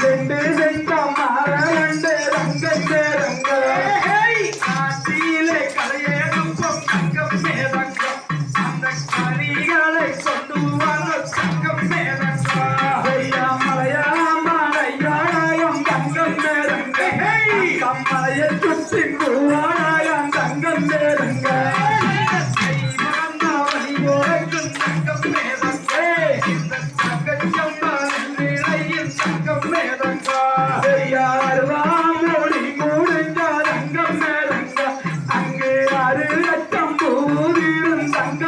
Cent Chengam அரண்டு ரங்கத்தை ரங்க காட்டிலே கலையே துப்பம் தங்கம் மேதங்கம்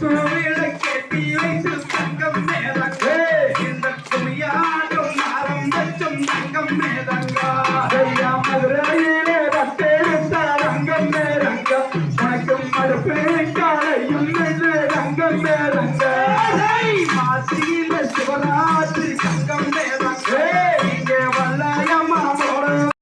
We like to be you?